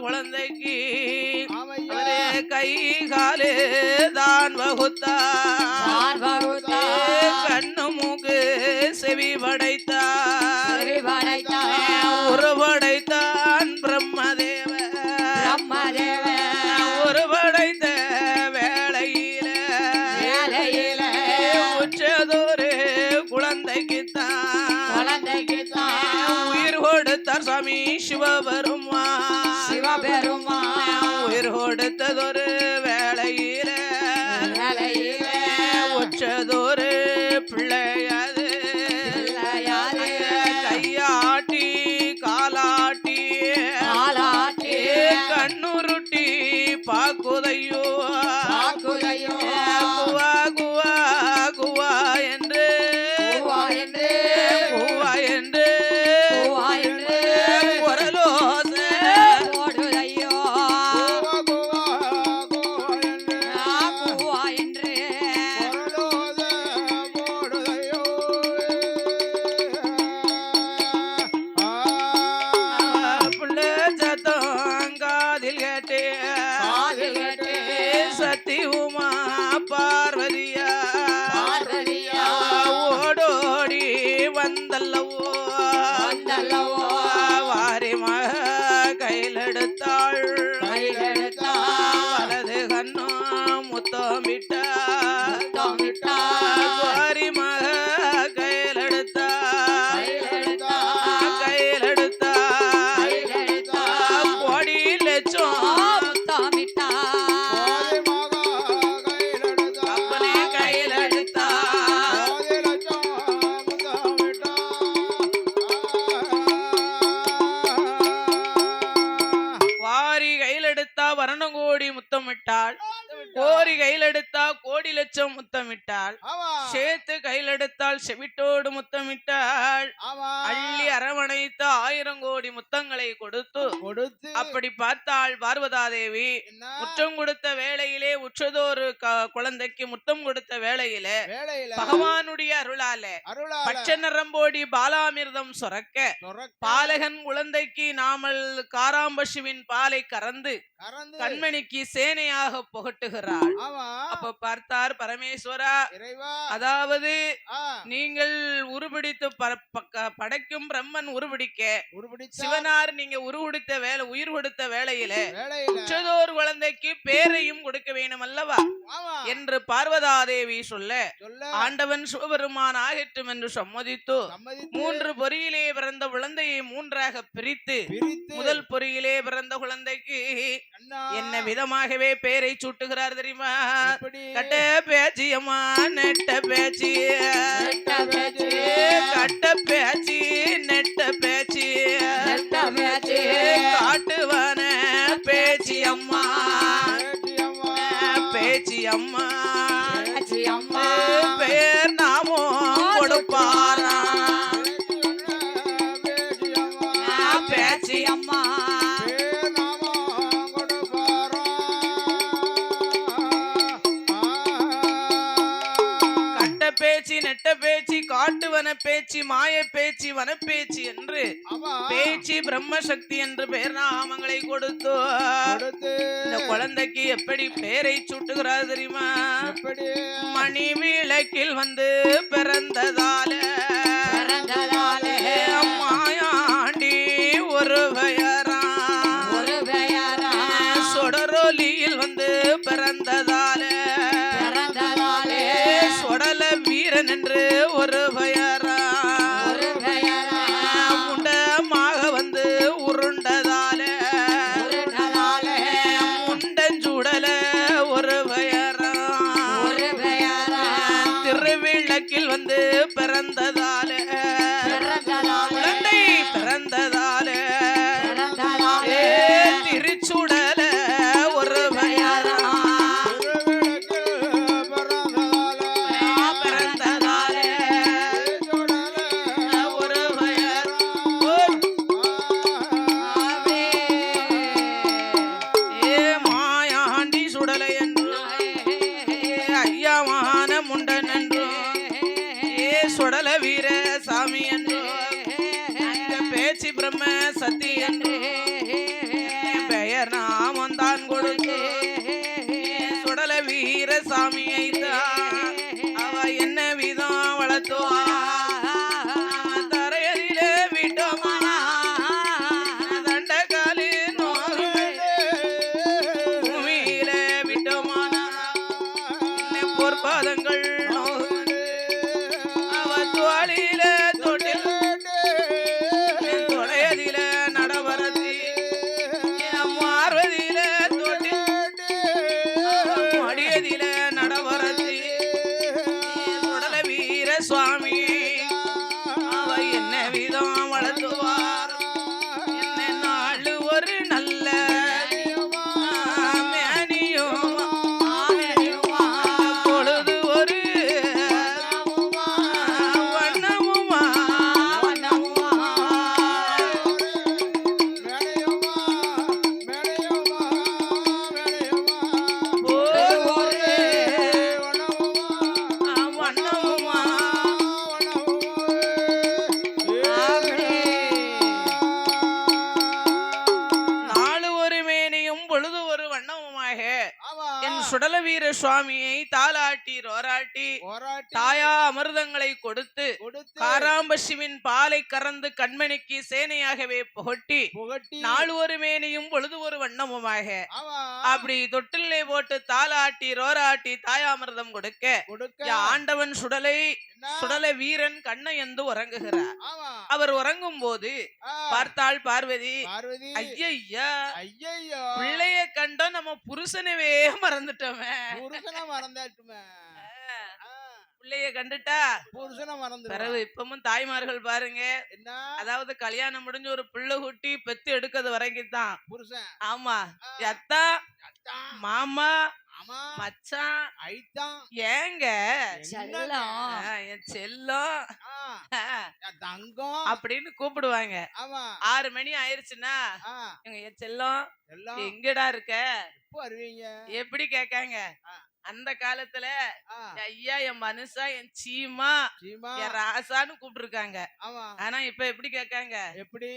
குழந்தைக்கு அவரே கை காலு தான் வகுத்தார். கண்ணு மூக்கு செவி படைத்தார் உருவடைத்தான் பிரம்மதேவ. பிரம்மதேவன் உருவடைந்த வேளையில. வேலையில உச்சதொரு குழந்தைக்குத்தான். குழந்தைக்குத்தான். உயிர் கொடுத்தார் சுவாமி சிவபெருமா சிவபெருமான் கோடி லட்சம் முத்தமிட்டாள் சேர்த்து கையிலெடுத்தால் செவிட்டோடு முத்தமிட்டாள். அள்ளி அரவணைத்து ஆயிரம் கோடி முத்தங்களை கொடுத்து கொடுத்து. அப்படி பார்த்தாள் பார்வதாதேவி. என்ன? முத்தம் கொடுத்த வேளையிலே உற்றதொரு குழந்தைக்கு முத்தம் கொடுத்த வேளையிலே பகவானுடைய அருளால பச்சை நரம்போடி பாலாமிர்தம் சுரக்க பாலகன் குழந்தைக்கு நாமல் காராம்பசுவின் பாலை கறந்து கண்மணிக்கு சேனையாக புகட்டுகிறாள். அப்ப பார்த்தார் பரமேஸ்வரா. அதாவது நீங்கள் உருபிடித்து படைக்கும் பிரம்மன் உருபிடிக்க சிவனார் நீங்க உருவெடுத்த வேலை உயிர் கொடுத்த வேலையில உற்றதோர் குழந்தைக்கு பேரையும் கொடுக்க வேணும் அல்லவா என்று பார்வதாதேவி சொல்ல சொல்ல. ஆண்டவன் சிவபெருமான் ஆகட்டும் என்று சம்மதித்து மூன்று பொறியிலே பிறந்த குழந்தையை மூன்றாக பிரித்து முதல் பொறியிலே பிறந்த குழந்தைக்கு என்ன விதமாகவே பெயரை சூட்டுகிறார் தெரியுமா? கட்ட பேச்சியம்மா நெட்ட பேச்சி. கட்ட பேச்சி நெட்ட பேச்சி. காட்டுவன பேச்சி. அம்மா பேட்டியம்மா, பேச்சி அம்மா. அம்மா பேர் நாமோ கொடுப்பாரா? பேச்சு அம்மா. கட்ட பேச்சு நெட்ட பேச்சு காட்டுவன பேச்சு மாய பேச்சு வனப்பேச்சு என்று பேச்சு பிரம்மசக்தி என்று பெயர் நாமங்களை கொடுத்து இந்த குழந்தைக்கு எப்படி பெயரை சூட்டுகிறார் தெரியுமா? எப்படி? மணி விளக்கில் வந்து பிறந்ததால பிறந்ததாலே காராம்பசிவின் பாலை கறந்து கண்மணிக்கு சேனையாகவே புகட்டி நாலு ஒரு மேனியும் பொழுது ஒரு வண்ணமுமாக அப்படி தொட்டிலே போட்டு தாலாட்டி ரோராட்டி தாயாமிர்தம் கொடுக்க ஆண்டவன் சுடலை சுடல வீரன் கண்ணையந்து உறங்குகிறார். அவர் உறங்கும் போது பார்த்தாள் பார்வதி ஐயையோ பிள்ளைய கண்டோம் நம்ம புருஷனவே மறந்துட்டோமே. புருஷனை ஆ, பிள்ளைய கண்டுட்டா? புருஷனை மறந்து பிறகு இப்பவும் தாய்மார்கள் பாருங்க. என்ன? அதாவது கல்யாணம் முடிஞ்சு ஒரு பிள்ளை குட்டி பெத்து எடுக்கிறது வரைக்கும் தான். புருஷன். ஆமா. அத்தா மாமா ஆமா மச்சான். ஏங்க? என் செல்லம். தங்கம். அப்படின்னு கூப்பிடுவாங்க. ஆமா. ஆறு மணி ஆயிருச்சுன்னா என் செல்லம் எல்லாம் எங்கடா இருக்க? எப்போ வருவீங்க? எப்படி கேட்காங்க. அந்த காலத்துல ஐயா என் மனுஷா என் சீமா சீமா. என் ராசான்னு கூப்பிட்டுருக்காங்க. ஆமா. ஆனா இப்ப எப்படி கேட்காங்க? எப்படி?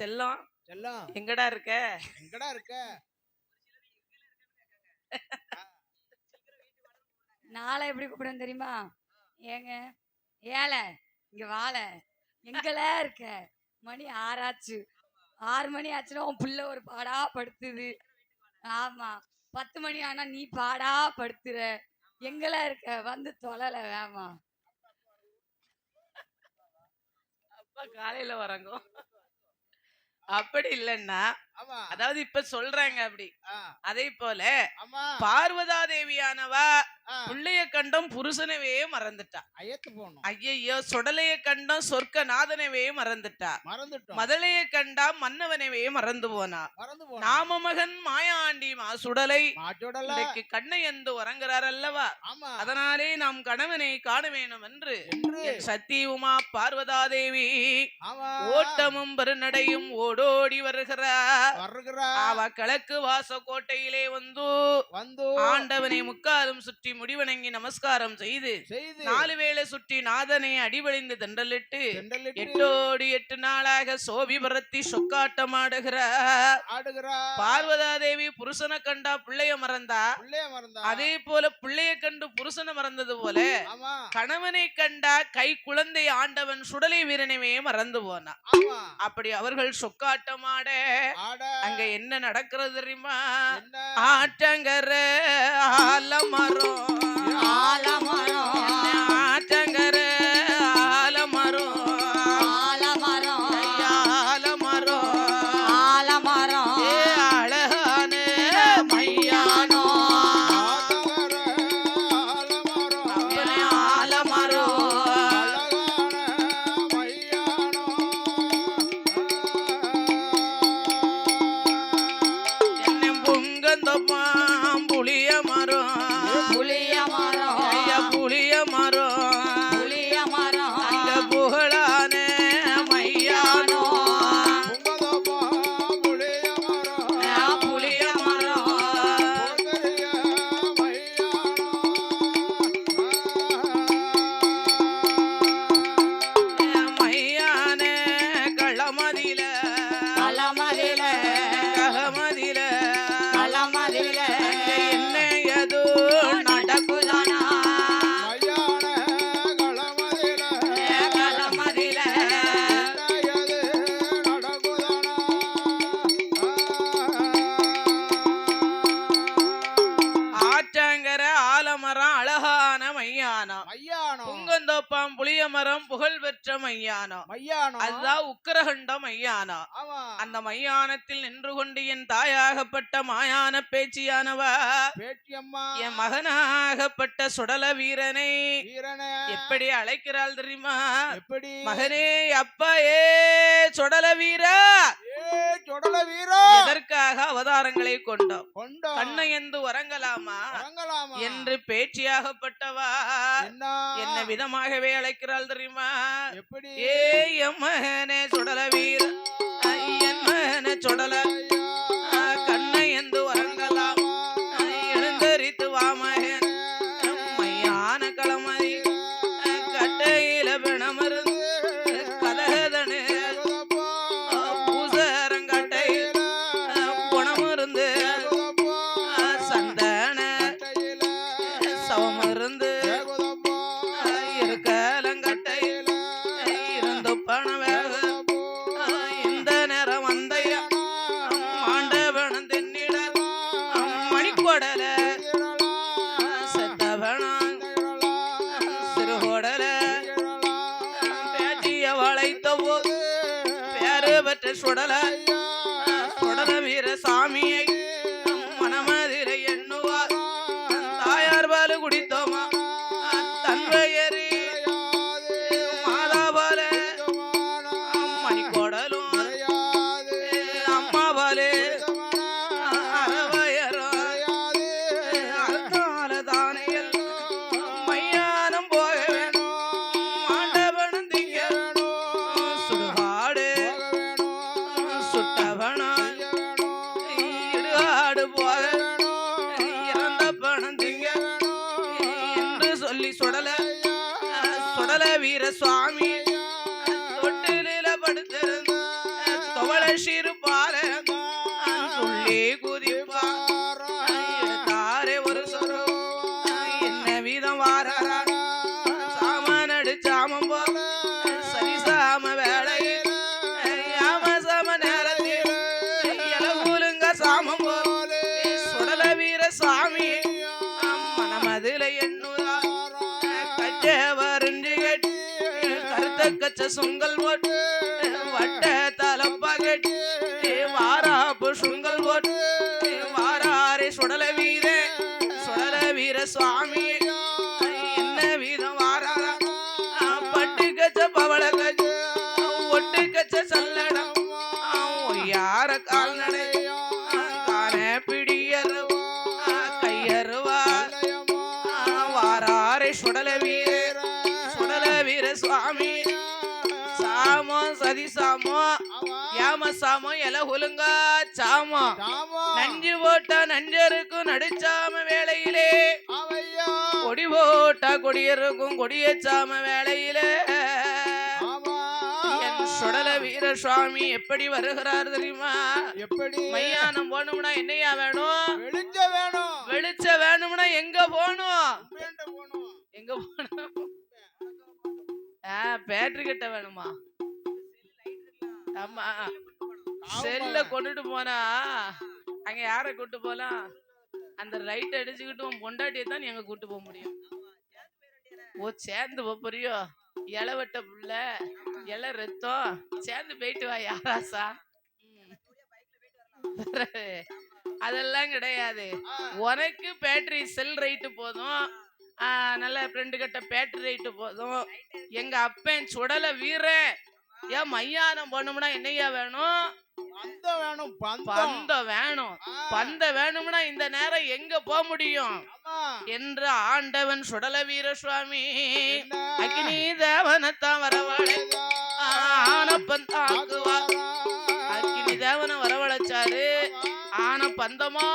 செல்லம் செல்லம். எங்கடா இருக்க? எங்கடா இருக்க? நாளை எப்படி கூப்பிடுவேன் தெரியுமா? ஏங்க ஏல இங்க வாழ எங்கள இருக்க? மணி ஆறாச்சு. ஆறு மணி ஆச்சுன்னா உன் புள்ள ஒரு பாடா படுத்துது. ஆமா. பத்து மணி ஆனா நீ பாடா படுத்துற. எங்கெல்லாம் இருக்க? வந்து தொலைல வேமா. அப்பா காலையில வரங்கோ. அப்படி இல்லைன்னா அதாவது இப்ப சொல்றாங்க அப்படி. அதே போல பார்வதா தேவியானவா பிள்ளைய கண்டம் புருஷனவே மறந்துட்டா. அயத்து போகணும் ஐயையோ சுடலைய கண்டம் சொர்க்க நாதனவே மறந்துட்டா. மறந்துட்டோம். மதலைய கண்டா மன்னவனவே மறந்து போனா. மறந்து போனோம் நாம மகன் மாயாண்டி மாசுடலை மாட்டோடல இன்றைக்கு கண்ணை எந்து உறங்குறார் அல்லவா? அதனாலே நாம் கணவனை காண வேணும் என்று. என்று என் சத்தி உமா பார்வதாதேவி ஆமா. ஓட்டமும் பெருநடையும் ஓடோடி வருகிறார். வருகிறா அவ கிழக்கு வாச கோட்டையிலே வந்து வந்து ஆண்டவனை முக்காலும் சுற்றி முடிவணங்கி நமஸ்காரம் செய்து நாலு வேளை சுற்றி நாதனை அடிபணிந்து தென்றலிட்டு தெண்டலிட்டு எட்டோடி எட்டு நாளாக சோபி பரத்தி சொக்காட்டமாடுகிறார் ஆடுகிறா பார்வதாதேவி புருஷனை கண்டா பிள்ளைய மறந்தா? அதே போல பிள்ளைய கண்டு புருஷனை மறந்தது போல கணவனை கண்டா கை குழந்தை ஆண்டவன் சுடலை வீரனவே மறந்து போனா அப்படி அவர்கள் சொக்காட்டமாட அங்க என்ன நடக்கிறது தெரியுமா? ஆட்டங்கர ஆலமரம். ஆலமரம். மையானம் மையானம் அதுதான் உக்கிரகண்ட மையானம் ஆமா. அந்த மையானத்தில் நின்று கொண்டு என் தாயாகப்பட்ட மாயான பேச்சியானவா? என் மகனாகப்பட்ட சுடல வீரனை. எப்படி அழைக்கிறாள் தெரியுமா? எப்படி? மகனே அப்பா ஏ சுடல வீரா. சொடல வீரா. எதற்காக அவதாரங்களை கொண்டோம்? கொண்டோ கண்ணை எந்து உறங்கலாமா? என்று பேச்சியாகப்பட்டவா? என்ன? என்ன விதமாகவே அழைக்கிறாள் தெரியுமா? எப்படி? ஏ என் மகனே சுடல வீர என் மகனே சுடல. கருத்த கச்ச சுங்கல் போட்டு எல ஒழுங்கா சாமோ. நஞ்சு போட்டா நஞ்சருக்கும் நடிச்சாம வேளையிலே. கொடி போட்டா கொடியருக்கும் கொடிய சாம வேளையிலே. என் சுடல வீர சுவாமி எப்படி வருகிறார் தெரியுமா? எப்படி? மையானம் போகணும்னா என்னையா வேணும்? வெளிச்ச வேணும். வெளிச்ச வேணும்னா எங்க போகணும்? எங்க போகணும்? பேட்டரி கிட்ட வேணுமா? ஆமா. செல்ல கொண்டுட்டு போனா அங்க யாரை கூட்டு போலாம் அந்த லைட் அடிச்சுக்கிட்டு உன் பொண்டாட்டியை தான் நீ அங்க கூட்டு போக முடியும். ஓ சேர்ந்து போறியோ? இலை வெட்ட புள்ள இலை ரத்தம். சேர்ந்து போயிட்டு வா யாராசா அதெல்லாம் கிடையாது. உனக்கு பேட்டரி செல் ரைட்டு போதும். நல்ல ஃப்ரெண்டு கிட்ட பேட்டரி ரைட்டு போதும். எங்க அப்பன் சுடல வீரன் ஏன் மையானம் போனோம்னா என்னையா வேணும்? பந்தம். வேணும். பந்த வேணும்னா இந்த நேரம் எங்க போக முடியும். என்று ஆண்டவன் சுடல வீர சுவாமி? அக்னி தேவனத்தான் வரவழை ஆனப்பன் தாக்குவா அக்னி தேவனை வரவழைச்சாரு. ஆன பந்தமா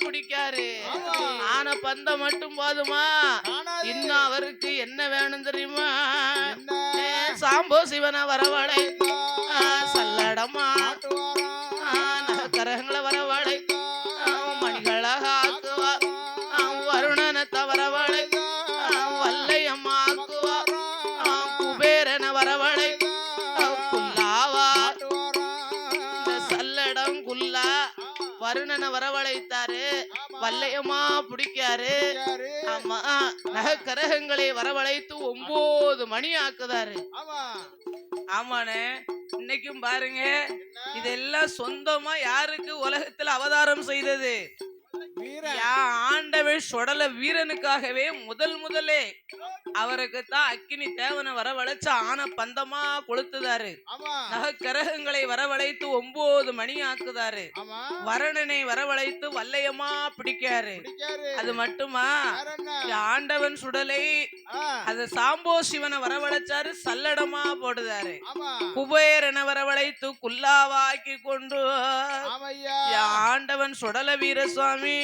பிடிக்காரு. ஆன பந்தம் மட்டும் போதுமா. இன்னும் அவருக்கு என்ன வேணும் தெரியுமா? சாம்போ சிவனை வரவழை சல்லடமா. நகரங்களை வரவழை மணிகளாக ஆக்குவா ஆ, வருணனை வல்லையம்மா ஆக்குவா ஆ, வரவழை குல்லாவா. சல்லடம் குல்லா வருணனை வரவழைத்தாரு. வல்லையமா பிடிக்காரு? ஆமா. நகக்கரகங்களை வரவழைத்து ஒன்பது மணி ஆக்குதாரு. ஆமா. ஆமாண்ணே. இன்னைக்கும் பாருங்க? இதெல்லாம் சொந்தமா யாருக்கு உலகத்துல அவதாரம் செய்தது? ஆண்டவன் சுடல வீரனுக்காகவே முதல் முதலே. அவருக்கு தான் அக்கினி தேவனை வரவழைச்சு ஆன பந்தமா கொளுத்துதாரு. நகக்கரகங்களை வரவழைத்து ஒன்பது மணி ஆக்குதாரு வரணனை வரவழைத்து வல்லையமா பிடிக்காரு. அது மட்டுமா? ஆண்டவன் சுடலை. அது சாம்போ சிவனை வரவழைச்சாரு சல்லடமா போடுதாரு. குபேரனை வரவழைத்து குல்லாவாக்கி கொண்டு. ஆண்டவன் சுடல வீரசுவாமி.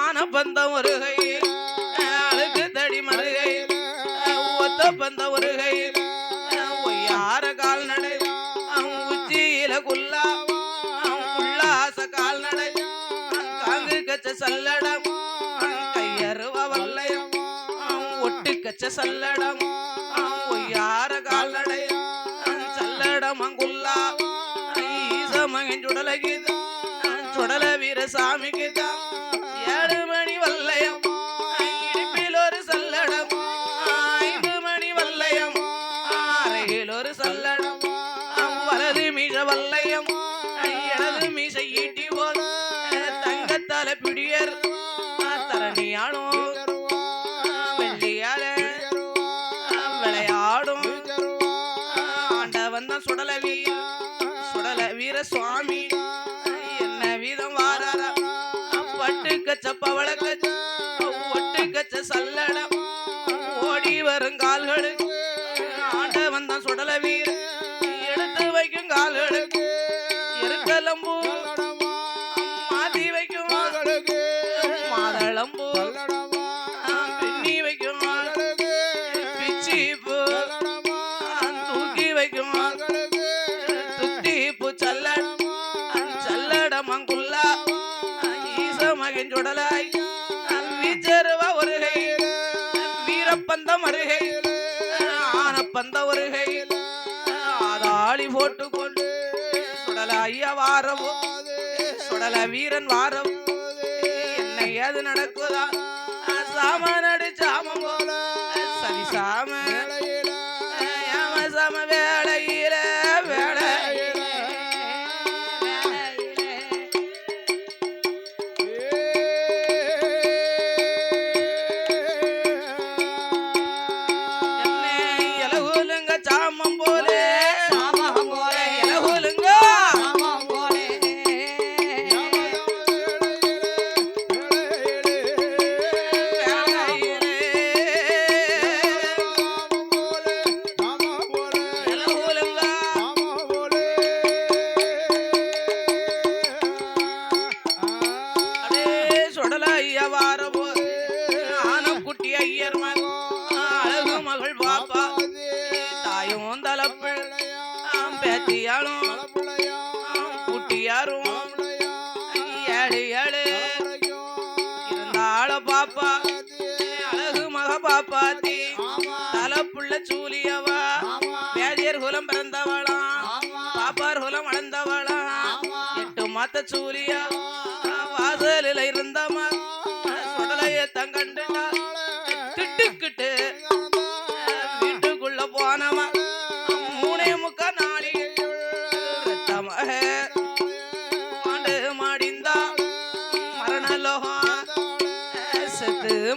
ஆன பந்தம் ஒரு கை அழுக்கு தடி மருகை. ஒத்த பந்த ஒரு கை ஒய்யார கால்நடை உச்சியில குல்லா. உல்லாச கால்நடை காங்கு கச்ச சல்லடம். கையருவ வல்லயம். ஒட்டு கச்ச சல்லடம். ஒய்யார கால்நடை சல்லடம் அங்குல்லா. ஈசமகன் சுடலகிதான் சுடல வீர சாமிக்கு தான் ஏழு மணி வல்ல ஈச மகன் சுடலாய் வீச்சருவா ஒரு வீரப்பந்தம் அருகை ஆனப்பந்த வருகை. ஆதாளி போட்டு கொண்டு சுடல ஐயா வாரவோ சுடல வீரன் வாரவோ என்னை அது நடக்குதா? சாமான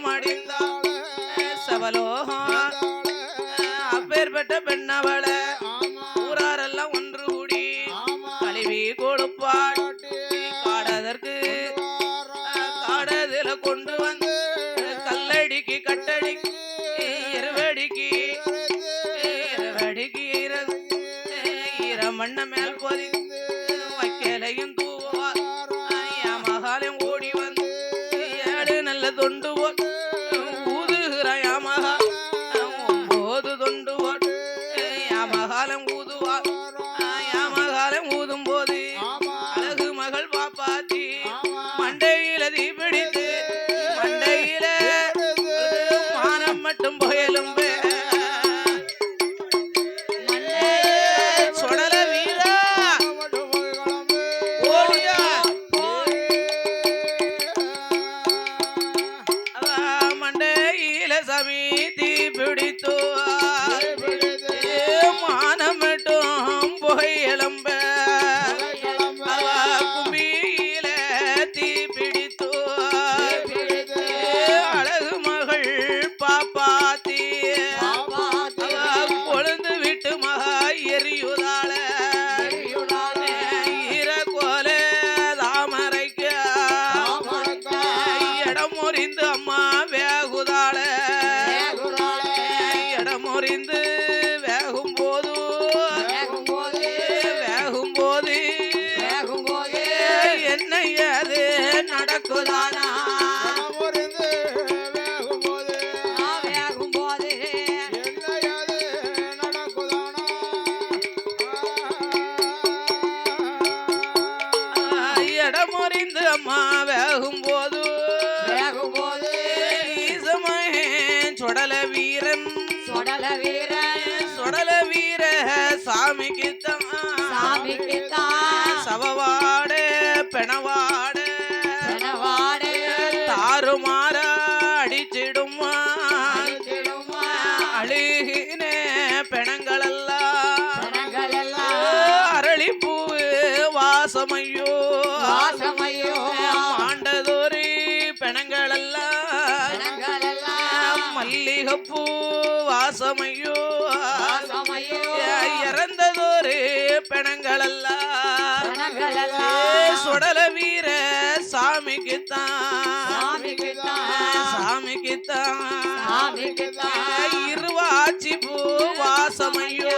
செத்து மாடிந்தா சவலோகம் அப்பேற்பட்ட பெண்ணவள ஊராரெல்லாம் ஒன்று கூடி கழுவி கொடுப்பாள் காடதற்கு காடதில கொண்டு வந்து கல்லடிக்கு கட்டடிக்கு இருவடிக்கு இருவடிக்கு ஈரது ஈரமண்ண மேல் போதி அம்மா வேகும் போது வேகும்போது ஈசமகன் சுடல வீரன். சுடல வீரன். சுடல வீர சாமிக்கு சாமிக்கு தான் சவவாட பெணவாட சுடல வீர சாமிக்குத்தான். சாமிக்குத்தான். இருவாச்சி பூ வாசமையோ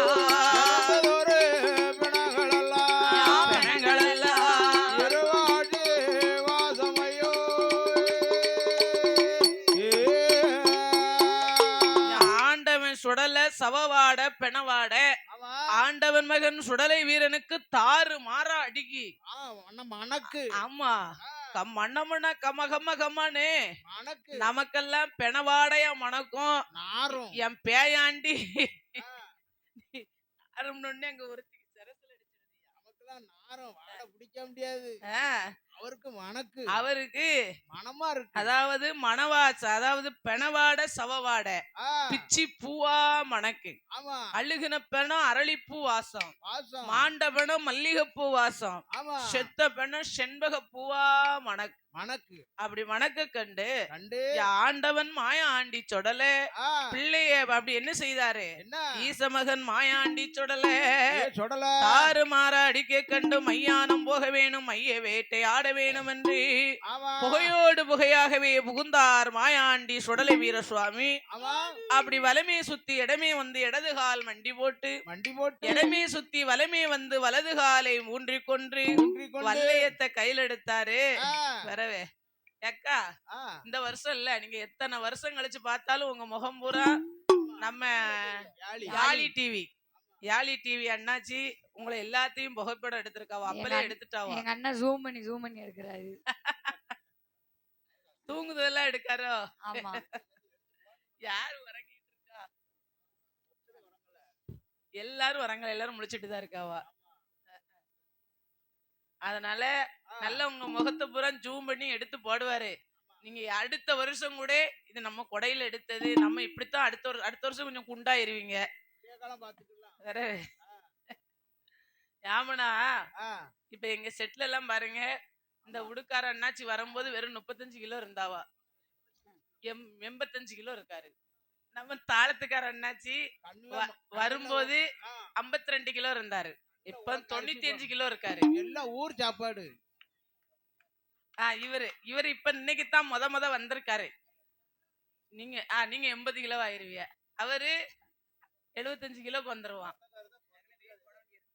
சுடல சவவாட பெணவாட. ஆண்டவன் மகன் சுடலை வீரனுக்கு தாறு மாறா அடிக்கி. மணக்கு. ஆமா. கம் மண்ணமண்ண கம கம கம்மானு மணக்கு. நமக்கெல்லாம் பெணவாடையா மணக்கும். என் பேயாண்டி. அரும்னு அங்க ஒருத்திக்கு சரசுல அடிச்சிருந்தியா நமக்குலாம் நாரும். வாட பிடிக்க முடியாது. அவருக்கு மணக்கு. அவருக்கு மனமா இருக்கு. அதாவது மணவாச்ச அதாவது பெணவாட சவவாட. பிச்சி பூவா மணக்கு. ஆமா. அழுகுன பெணம் அரளிப்பூ வாசம். வாசம். மாண்ட பெணம் மல்லிகைப்பூ வாசம். செத்த பெணம் செண்பக பூவா மணக்கு மணக்கு. அப்படி மணக்க கண்டு கண்டு. ஆண்டவன் மாயா ஆண்டி சொடல. பிள்ளைய அப்படி என்ன செய்தாரு? ஈசமகன் மாயாண்டி சொடல. சொடல. தாறு மாற அடிக்க கண்டு மையானம் போக வேணும் மைய வேட்டை ஆட வேணும் என்று புகையோடு புகையாகவே புகுந்தார் மாயாண்டி சுடலை வீர சுவாமி அப்படி வலமே சுத்தி இடமே வந்து இடது கால் மண்டி போட்டு வண்டி போட்டு. இடமே சுத்தி வலமே வந்து வலது காலை ஊன்றிக் கொன்று வல்லையத்தை கையில் எடுத்தாரு. வரவே. அக்கா இந்த வருஷம் இல்ல. நீங்க எத்தனை வருஷம் கழிச்சு பார்த்தாலும் உங்க முகம் பூரா நம்ம யாழி. டிவி. யாழி டிவி அண்ணாச்சி உங்களை எல்லாத்தையும் புகைப்படம் எடுத்திருக்காவோ அப்பலே எடுத்துட்டாவோ எங்க அண்ணன் ஜூம் பண்ணி ஜூம் பண்ணி எடுக்கிறாரு. தூங்குதெல்லாம் எடுக்காரோ? ஆமா. யாரு உறங்கிட்டு இருக்கா? எல்லாரும் வராங்க எல்லாரும் முழிச்சிட்டு தான் இருக்காவா அதனால நல்ல உங்க முகத்தை பூரா ஜூம் பண்ணி எடுத்து போடுவாரு. நீங்க அடுத்த வருஷம் கூட இது நம்ம கொடையில எடுத்தது நம்ம இப்படித்தான் அடுத்த அடுத்த வருஷம் கொஞ்சம் குண்டாயிருவீங்க. வேற யாமனா ஆ, இப்ப எங்க செட்ல எல்லாம் பாருங்க இந்த உடுக்கார அண்ணாச்சி வரும்போது வெறும் முப்பத்தஞ்சு கிலோ இருந்தாவா? எம் எண்பத்தஞ்சு கிலோ இருக்காரு. நம்ம தாளத்துக்கார அண்ணாச்சி வரும்போது ஆ, 52 கிலோ இருந்தாரு. இப்ப தொண்ணூத்தி அஞ்சு கிலோ இருக்காரு. எல்லாம் ஊர் சாப்பாடு. ஆ இவரு இவரு இப்ப இன்னைக்கு தான் முத முத வந்திருக்காரு. நீங்க ஆ நீங்க எண்பது கிலோ ஆயிருவிய. அவரு எழுபத்தஞ்சு கிலோக்கு வந்துருவான்.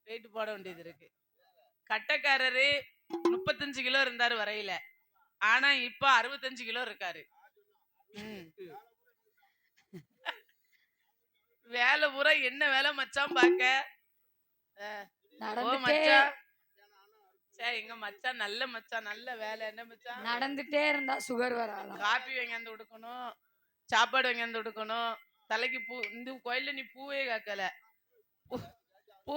வெயிட் போட வேண்டியது இருக்கு. கட்டக்காரரு முப்பத்தஞ்சு கிலோ இருந்தாரு வரையில. ஆனா இப்ப அறுபத்தஞ்சு கிலோ இருக்காரு. வேலை பூரா என்ன வேலை மச்சான் பாக்க? நடந்துட்டே சரி எங்க மச்சான் நல்ல மச்சான் நல்ல வேலை. என்ன மச்சான் நடந்துட்டே இருந்தா சுகர் வராலாம் காப்பி வாங்கியாந்து கொடுக்கணும் சாப்பாடு வாங்கியாந்து கொடுக்கணும் தலைக்கு பூ இந்த கோயில்ல நீ பூவே காக்கல. பூ-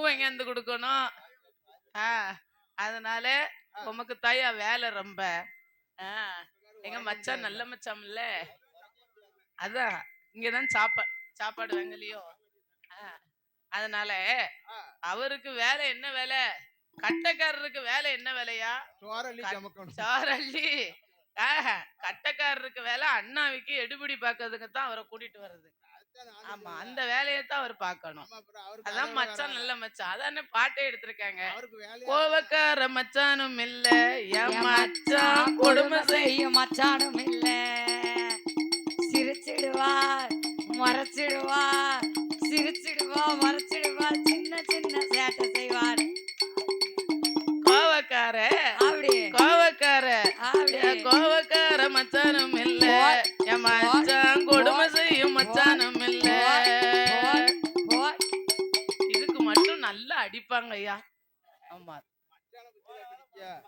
வாங்கியாந்து கொடுக்கணும் ஆ அதனால உமக்கு தாயா வேலை ரொம்ப. ஆ எங்க மச்சான் நல்ல மச்சான் இல்ல அதான் இங்கதான் சாப்பா சாப்பாடு வாங்கலையோ? அதனால அவருக்கு வேலை என்ன வேலை? கட்டக்காரருக்கு வேலை என்ன வேலையா? ஆஹா, கட்டக்காரருக்கு வேலை அண்ணாவிக்கு எடுபிடி பார்க்கறதுக்கு தான் அவரை கூட்டிட்டு வர்றது. ஆமா. அந்த வேலையை தான் அவர் பார்க்கணும். அதான் அதை மச்சான் நல்ல மச்சான். அதானே பாட்டே எடுத்திருக்காங்க. கோவக்கார மச்சானும் இல்ல என் மச்சான் கொடுமை செய்யும் மச்சானும் இல்ல. சிரிச்சிடுவார் மறைச்சிடுவார். சிரிச்சிடுவா மறைச்சிடுவார் சின்ன சின்ன சேட்டை செய்வார். கோவக்கார அப்படி. கோவக்கார கோவக்கார மச்சானும் இல்ல. என் மச்சான் கொடுமை செய்யும் மச்சானும் இல்ல. இதுக்கு மட்டும் நல்லா அடிப்பாங்க ஐயா. ஆமா.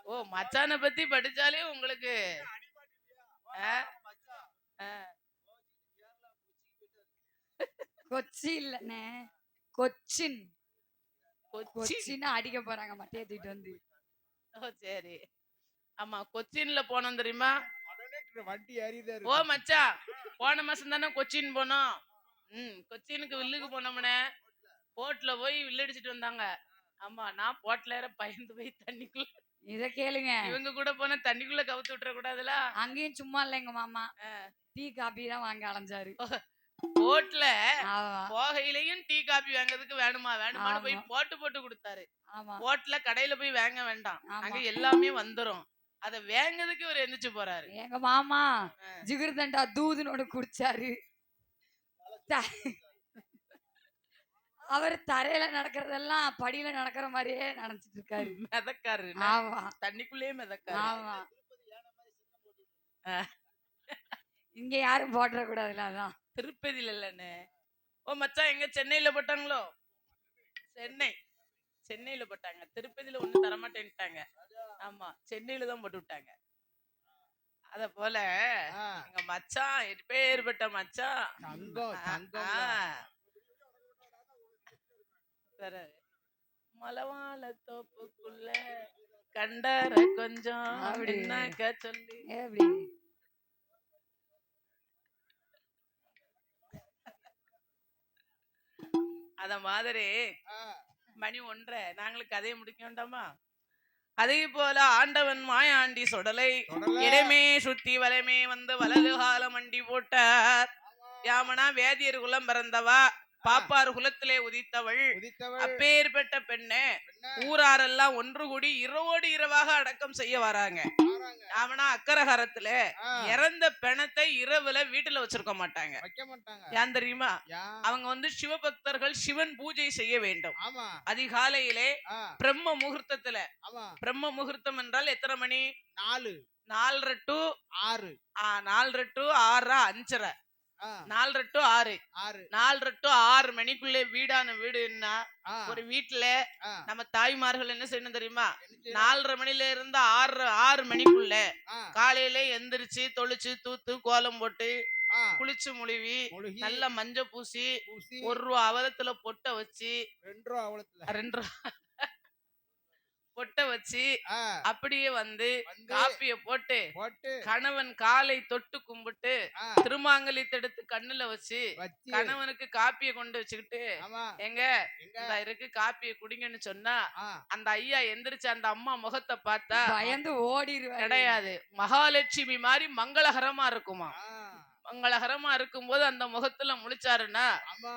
ஓ மச்சானை பத்தி படிச்சாலே உங்களுக்கு ஆ? ஆ. கொச்சி இல்லண்ணே கொச்சின். கொச்சி கொச்சின்னு அடிக்க போறாங்க மட்டையை தூக்கிட்டு வந்து. ஓ சரி. ஆமா கொச்சின்ல போனோம் தெரியுமா? வண்டி ஏறிதான் ஓ மச்சான் போன மாசம் தானே கொச்சின் போனோம். ம் கொச்சினுக்கு வில்லுக்கு போனோம்னே. போட்ல போய் வில்லடிச்சிட்டு வந்தாங்க. ஆமா நான் போட்ல ஏற பயந்து போய் தண்ணிக்குள்ள இத கேளுங்க. இவங்க கூட போனா தண்ணிக்குள்ள கவுத்து விட்டுற கூடாதுல? அங்கேயும் சும்மா இல்ல எங்க மாமா. டீ காபி தான் வாங்க அலைஞ்சாரு போட்ல போகையிலையும் டீ காபி வாங்குறதுக்கு வேணுமா? வேணுமான்னு போய். போட்டு போட்டு கொடுத்தாரு. போட்ல கடையில போய் வாங்க வேண்டாம். அங்க எல்லாமே வந்துரும். அத வேங்கறதுக்கு இவர் எந்திரிச்சு போறாரு. எங்க மாமா. ஜிகிர்தண்டா ஒண்ணு குடிச்சாரு. அவர் தரையில நடக்கிறதெல்லாம் படியில நடக்கிற மாதிரியே நினைச்சிட்டு இருக்காரு. மிதக்காரு ஆமா. தண்ணிக்குள்ளேயே மிதக்காரு. ஆமா. இங்க யாரும் போட்டுற கூடாதுல அதான். திருப்பதியில இல்லன்னு ஓ மச்சான் எங்க சென்னையில போட்டாங்களோ? சென்னை. சென்னையில போட்டாங்க. திருப்பதியில ஒண்ணு தரமாட்டேன்ட்டாங்க. ஆமா சென்னையில தான் போட்டு விட்டாங்க. அத போல எங்க மச்சான் மச்சான். தங்கம் ஆ. வேற மலவாழ தோப்புக்குள்ள கண்டற கொஞ்சம் அப்படி. என்னக்க சொல்லி. ஏ அத மாதிரி மணி ஒன்றரை நாங்களுக்கு கதையை முடிக்க வேண்டாமா அதே போல ஆண்டவன் மாயாண்டி சுடலை இடமே சுத்தி வலமே வந்து வலது காலம் மண்டி போட்டார். யாமனா வேதியர் குலம் பிறந்தவா? பாப்பார் குலத்திலே உதித்தவள். அப்பேற்பட்ட பெண்ணு ஊராரெல்லாம் ஒன்று கூடி இரவோடு இரவாக அடக்கம் செய்ய வாராங்க. அவனா அக்கரகாரத்துல இறந்த பிணத்தை இரவுல வீட்டுல வச்சிருக்க மாட்டாங்க. ஏன் தெரியுமா? அவங்க வந்து சிவபக்தர்கள் சிவன் பூஜை செய்ய வேண்டும். அதிகாலையிலே பிரம்ம முகூர்த்தத்துல. பிரம்ம முகூர்த்தம் என்றால் எத்தனை மணி? நாலு. நாலரை டு ஆறு. நாலரை டு ஆறரை அஞ்சரை. நாலரை டு ஆறு. ஆறு. நாலரை டு ஆறு மணிக்குள்ளே வீடான வீடுன்னா ஆ, ஒரு வீட்டுல நம்ம தாய்மார்கள் என்ன செய்யணும் தெரியுமா? என்ன? நாலரை மணில இருந்து ஆறு ஆறு மணிக்குள்ள காலையில எந்திரிச்சு தொளிச்சு தூத்து கோலம் போட்டு குளிச்சு முழுவி நல்ல மஞ்ச பூசி பூசி, ஒரு ரூபா அவலத்துல பொட்டை வச்சு ரெண்டு ரூபா அவலத்துல. ரெண்டு ரூபா பொட்டை வச்சு அப்படியே வந்து காப்பிய போட்டு போட்டு கணவன் காலை தொட்டு கும்பிட்டு திருமாங்கலியத்தை எடுத்து கண்ணுல வச்சு கணவனுக்கு காப்பிய கொண்டு வச்சுக்கிட்டு எங்க? இந்த இருக்கு காப்பிய குடிங்கன்னு சொன்னா அந்த ஐயா எந்திரிச்சு அந்த அம்மா முகத்தை பார்த்தா பயந்து ஓடிடுவாரு கிடையாது. மகாலட்சுமி மாதிரி மங்களகரமா இருக்குமா? மங்களகரமா இருக்கும்போது அந்த முகத்துல முழிச்சாருன்னா ஆமா.